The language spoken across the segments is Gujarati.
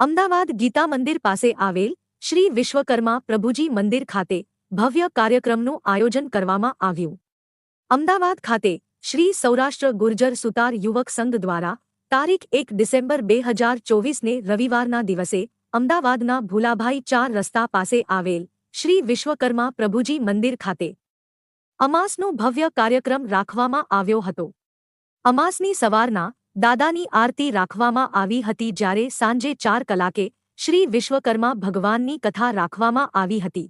અમદાવાદ ગીતા મંદિર પાસે આવેલ શ્રી વિશ્વકર્મા પ્રભુજી મંદિર ખાતે ભવ્ય કાર્યક્રમનું આયોજન કરવામાં આવ્યું. અમદાવાદ ખાતે શ્રી સૌરાષ્ટ્ર ગુર્જર સુતાર યુવક સંઘ દ્વારા તારીખ એક ડિસેમ્બર બે હજાર ચોવીસને રવિવારના દિવસે અમદાવાદના ભૂલાભાઈ ચાર રસ્તા પાસે આવેલ શ્રી વિશ્વકર્મા પ્રભુજી મંદિર ખાતે અમાસનો ભવ્ય કાર્યક્રમ રાખવામાં આવ્યો હતો. અમાસની સવારના દાદાની આરતી રાખવામાં આવી હતી જ્યારે સાંજે ચાર કલાકે શ્રી વિશ્વકર્મા ભગવાનની કથા રાખવામાં આવી હતી.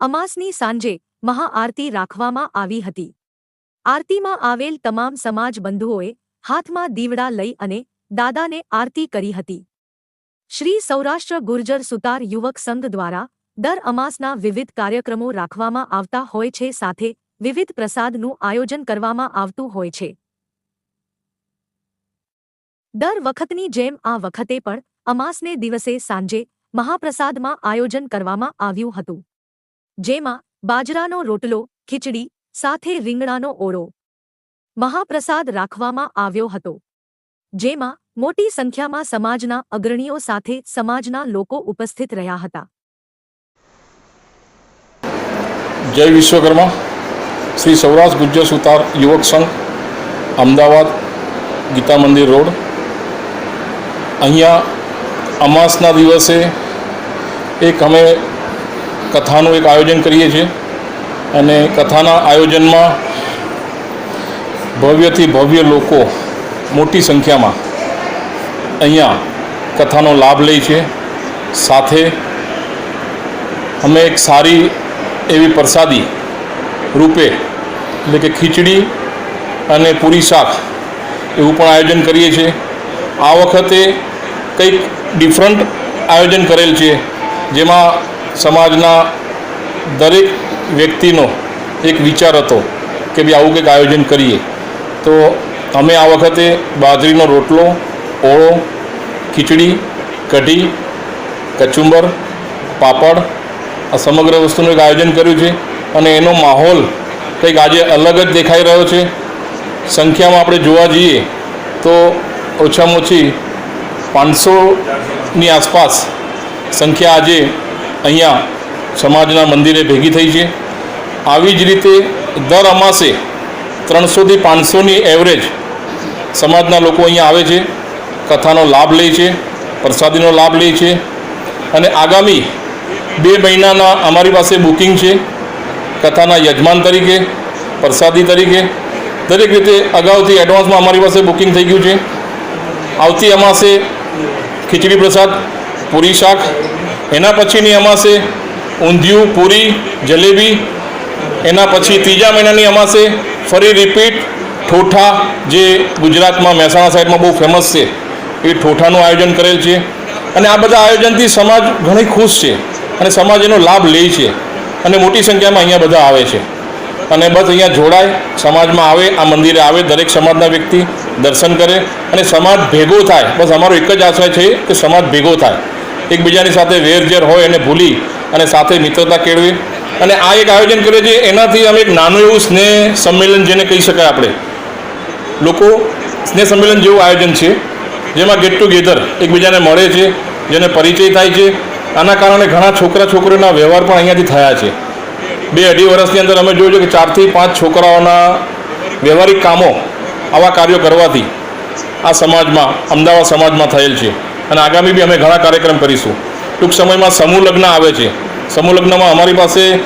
અમાસની સાંજે મહાઆરતી રાખવામાં આવી હતી. આરતીમાં આવેલ તમામ સમાજ બંધુઓએ હાથમાં દીવડા લઈ અને દાદાને આરતી કરી હતી. શ્રી સૌરાષ્ટ્ર ગુર્જર સુતાર યુવક સંઘ દ્વારા દર અમાસના વિવિધ કાર્યક્રમો રાખવામાં આવતા હોય છે સાથે વિવિધ પ્રસાદનું આયોજન કરવામાં આવતું હોય છે. દર વખતની જેમ આ વખતે પણ અમાસને દિવસે સાંજે મહાપ્રસાદમાં આયોજન કરવામાં આવ્યું હતું. જેમાં બાજરાનો રોટલો, ખીચડી, સાથે રીંગણાનો ઓળો મહાપ્રસાદ રાખવામાં આવ્યો હતો. જેમાં મોટી સંખ્યામાં સમાજના અગ્રણીઓ સાથે સમાજના લોકો ઉપસ્થિત રહ્યા હતા. જય વિશ્વકર્મા. શ્રી સૌરાષ્ટ્ર ગુજ્જર સુતાર યુવક સંઘ, અમદાવાદ ગીતા મંદિર રોડ. અહીંયા અમાસના દિવસે એક અમે કથાનું એક આયોજન કરીએ છીએ અને કથાના આયોજનમાં ભવ્યથી ભવ્ય લોકો મોટી સંખ્યામાં અહીંયા કથાનો લાભ લે છે. સાથે અમે એક સારી એવી પ્રસાદી રૂપે એટલે કે ખીચડી અને પૂરી શાક એવું પણ આયોજન કરીએ છીએ. આ વખતે કંઈક ડિફરન્ટ આયોજન કરેલ છે, જેમાં સમાજના દરેક વ્યક્તિનો એક વિચાર હતો કે ભાઈ આવું કંઈક આયોજન કરીએ. તો અમે આ વખતે બાજરીનો રોટલો, ઓળો, ખીચડી, કઢી, કચુંબર, પાપડ આ સમગ્ર વસ્તુનું એક આયોજન કર્યું છે અને એનો માહોલ કંઈક આજે અલગ જ દેખાઈ રહ્યો છે. સંખ્યામાં આપણે જોવા જઈએ તો ઓછામાં ઓછી પાંચસોની આસપાસ સંખ્યા આજે અહીંયા સમાજના મંદિરે ભેગી થઈ છે. આવી જ રીતે દર અમાસે ત્રણસોથી પાંચસોની એવરેજ સમાજના લોકો અહીંયા આવે છે. કથાનો લાભ લે છે, પ્રસાદીનો લાભ લે છે અને આગામી બે મહિનાના અમારી પાસે બુકિંગ છે. કથાના યજમાન તરીકે, પ્રસાદી તરીકે, દરેક રીતે અગાઉથી એડવાન્સમાં અમારી પાસે બુકિંગ થઈ ગયું છે. આવતી અમાસે ખીચડી પ્રસાદ, પૂરી શાક, એના પછીની અમાસે ઊંધિયું, પૂરી, જલેબી, એના પછી ત્રીજા મહિનાની અમાસે ફરી રિપીટ ઠોઠા, જે ગુજરાતમાં મહેસાણા સાઈડમાં બહુ ફેમસ છે, એ ઠોઠાનું આયોજન કરેલ છે. અને આ બધા આયોજનથી સમાજ ઘણી ખુશ છે અને સમાજ એનો લાભ લે છે અને મોટી સંખ્યામાં અહીંયા બધા આવે છે. અને બસ અહીંયા જોડાય, સમાજમાં આવે, આ મંદિરે આવે દરેક સમાજના વ્યક્તિ. દર્શન કરે અને સમાજ ભેગો થાય. બસ અમારો એક જ આશય છે કે સમાજ ભેગો થાય. એકબીજાની સાથે વેરઝેર હોય એને ભૂલી અને સાથે મિત્રતા કેળવે. અને આ એક આયોજન કર્યું છે, એનાથી અમે એક નાનું એવું સ્નેહ સંમેલન જેને કહી શકાય આપણે. લોકો સ્નેહ સંમેલન જેવું આયોજન છે, જેમાં ગેટ ટુગેધર એકબીજાને મળે છે, જેને પરિચય થાય છે. આના કારણે ઘણા છોકરા છોકરીઓના વ્યવહાર પણ અહીંયાથી થયા છે. બે અઢી વર્ષની અંદર અમે જોયું છે કે ચારથી પાંચ છોકરાઓના વ્યવહારિક કામો આવા કાર્યો કરવાથી આ સમાજમાં, અમદાવાદ સમાજમાં થયેલ છે. અને આગામી બી અમે ઘણા કાર્યક્રમ કરીશું. ટૂંક સમયમાં સમૂહ લગ્ન આવે છે. સમૂહ લગ્નમાં અમારી પાસે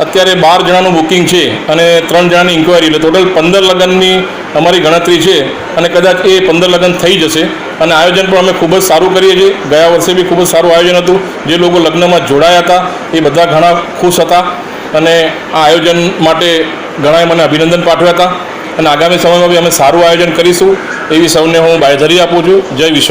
અત્યારે બાર જણાનું બુકિંગ છે અને ત્રણ જણાની ઇન્ક્વાયરી એટલે ટોટલ પંદર લગ્નની અમારી ગણતરી છે અને કદાચ એ પંદર લગ્ન થઈ જશે. અને આયોજન પણ અમે ખૂબ જ સારું કરીએ છીએ. ગયા વર્ષે બી ખૂબ જ સારું આયોજન હતું. જે લોકો લગ્નમાં જોડાયા હતા, એ બધા ઘણા ખુશ હતા. અને આ આયોજન માટે ઘણાએ મને અભિનંદન પાઠવ્યા હતા. અને આગામી સમયમાં બી અમે સારું આયોજન કરીશું. એવી સૌને હું બાંયધરી આપું છું. જય વિશ્વ